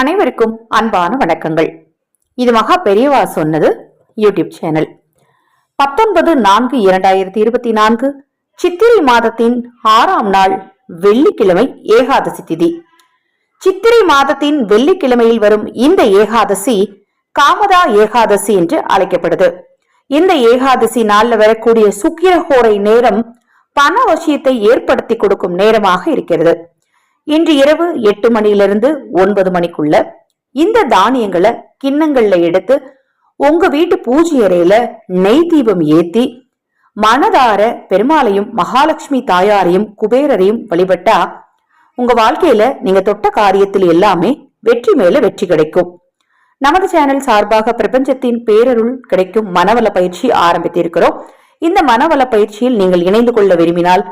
அனைவருக்கும் அன்பான வணக்கங்கள். இது மகா பெரியவா சொன்னது யூடியூப் சேனல். பத்தொன்பது நான்கு இரண்டாயிரத்தி இருபத்தி நான்கு சித்திரை மாதத்தின் ஆறாம் நாள் வெள்ளிக்கிழமை ஏகாதசி திதி. சித்திரை மாதத்தின் வெள்ளிக்கிழமையில் வரும் இந்த ஏகாதசி காமதா ஏகாதசி என்று அழைக்கப்படுது. இந்த ஏகாதசி நாள்ல வரக்கூடிய சுக்கிரஹோரை நேரம் பண வசியத்தை ஏற்படுத்தி கொடுக்கும் நேரமாக இருக்கிறது. இன்று இரவு எட்டு மணியிலிருந்து ஒன்பது மணிக்குள்ள இந்த தானியங்களை கிண்ணங்கள்ல எடுத்து உங்க வீட்டு பூஜை அறையில நெய் தீபம் ஏத்தி மனதார பெருமாளையும் மகாலட்சுமி தாயாரையும் குபேரரையும் வழிபட்டா உங்க வாழ்க்கையில நீங்க தொட்ட காரியத்தில் எல்லாமே வெற்றி மேல வெற்றி கிடைக்கும். நமது சேனல் சார்பாக பிரபஞ்சத்தின் பேரருள் கிடைக்கும் மனவள பயிற்சி ஆரம்பித்திருக்கிறோம். இந்த மனவள பயிற்சியில் நீங்கள் இணைந்து கொள்ள விரும்பினால்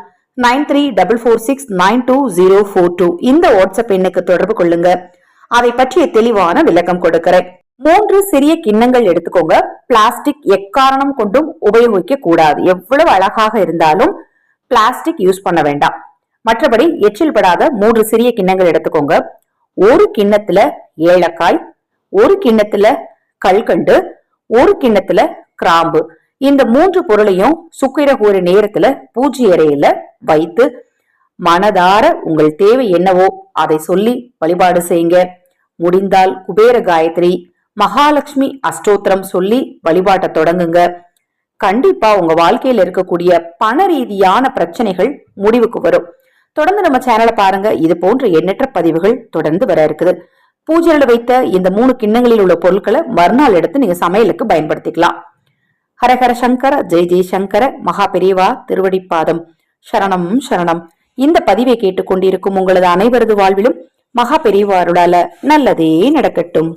nine three double four six nine two zero four two. இந்த வாட்ஸ்அப் எண்ணுக்கு தொடர்பு கொள்ளுங்க. அதை பற்றிய தெளிவான விளக்கம் கொடுக்கிறேன். மூன்று சிறிய கிண்ணங்கள் எடுத்துக்கோங்க. பிளாஸ்டிக் எக்காரணம் கொண்டும் உபயோகிக்க கூடாது எவ்வளவு அழகாக இருந்தாலும் பிளாஸ்டிக் யூஸ் பண்ண வேண்டாம். மற்றபடி எச்சில் படாத மூன்று சிறிய கிண்ணங்கள் எடுத்துக்கோங்க. ஒரு கிண்ணத்துல ஏலக்காய் ஒரு கிண்ணத்துல கல்கண்டு ஒரு கிண்ணத்துல கிராம்பு. இந்த மூன்று பொருளையும் சுக்கிர நேரத்துல பூஜை அறையில வைத்து மனதார உங்கள் தேவை என்னவோ அதை சொல்லி வழிபாடு செய்யுங்க. முடிந்தால் குபேர காயத்ரி மகாலட்சுமி அஷ்டோத்திரம் சொல்லி வழிபாட்டை தொடங்குங்க. கண்டிப்பா உங்க வாழ்க்கையில இருக்கக்கூடிய பண ரீதியான பிரச்சனைகள் முடிவுக்கு வரும். தொடர்ந்து நம்ம சேனலை பாருங்க. இது போன்ற எண்ணற்ற பதிவுகள் தொடர்ந்து வர இருக்குது. பூஜையில வைத்த இந்த மூணு கிண்ணங்களில் உள்ள பொருட்களை மறுநாள் எடுத்து நீங்க சமையலுக்கு பயன்படுத்திக்கலாம். ஹரஹர சங்கர ஜெய் ஜெய் சங்கர மகா பெரியவா திருவடிப்பாதம். சரணம் சரணம். இந்த பதிவை கேட்டுக்கொண்டிருக்கும் உங்களது அனைவரது வாழ்விலும் மகா பெரியவாருடால நல்லதே நடக்கட்டும்.